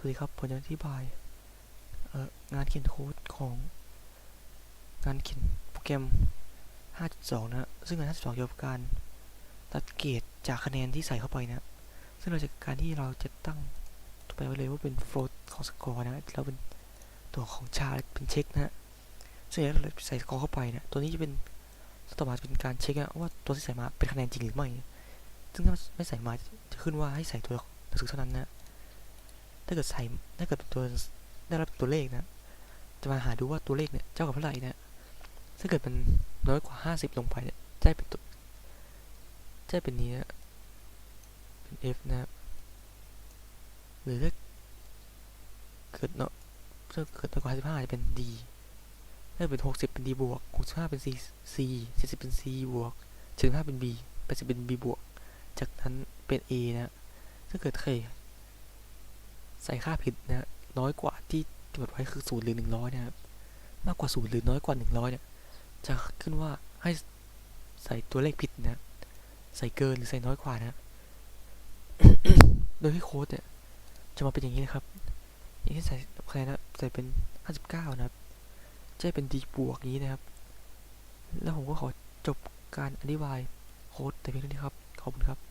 สวัสดีครับผมจะอธิบายงานเขียนโค้ดของ งานเขียนโปรแกรม 5.2 นะ ซึ่งงาน 5.2 เกี่ยวกับการตัดเกรดจากคะแนนที่ใส่เข้าไปนะ ซึ่งเราจาการที่เราจะตั้งตัวไปไว้เลยว่าเป็นโฟลต์ของสกอร์นะแล้วเป็นตัวของชาเป็นเช็คนะฮะซึ่งเราใส่สกอร์เข้าไปนะตัวนี้จะเป็นต่อมาจะเป็นการเช็คนะว่าตัวที่ใส่มาเป็นคะแนนจริงหรือไม่ ซึ่งถ้าไม่ใส่มาจะขึ้นว่าให้ใส่ตัวหนังสือเท่านั้นนะ ถ้าเกิดใส่ถ้าเกิดตัวได้รับตัวเลขนะ จะมาหาดูว่าตัวเลขเนี่ยเจ้ากับเท่าไหร่นะถ้าเกิดมันน้อยกว่า50ลงไปเนี่ยจะเป็นตัวจะเป็นนี้นะเป็น F นะครับหรือถ้าเกิดเนาะถ้าเกิดน้อยกว่า55จะเป็น D ถ้าเป็น60เป็น D บวก65เป็น C C 70เป็น C บวก75เป็น B 80เป็น B บวก จากนั้นเป็น A นะถ้าเกิดใคร ใส่ค่าผิดนะน้อยกว่าที่กำหนดไว้คือศูนย์หรือหนึ่งร้อยนะครับมากกว่าศูนย์หรือน้อยกว่าหนึ่งร้อยเนี่ยจะขึ้นว่าให้ใส่ตัวเลขผิดนะใส่เกินหรือใส่น้อยกว่านะโดยที่โค้ดเนี่ยจะมาเป็นอย่างนี้นะครับ อย่างที่ใส่คะแนนนะใส่เป็น59นะครับจะเป็น D บวกนี้นะครับ แล้วผมก็ขอจบการอธิบายโค้ดแต่เพียงเท่านี้ครับ ขอบคุณครับ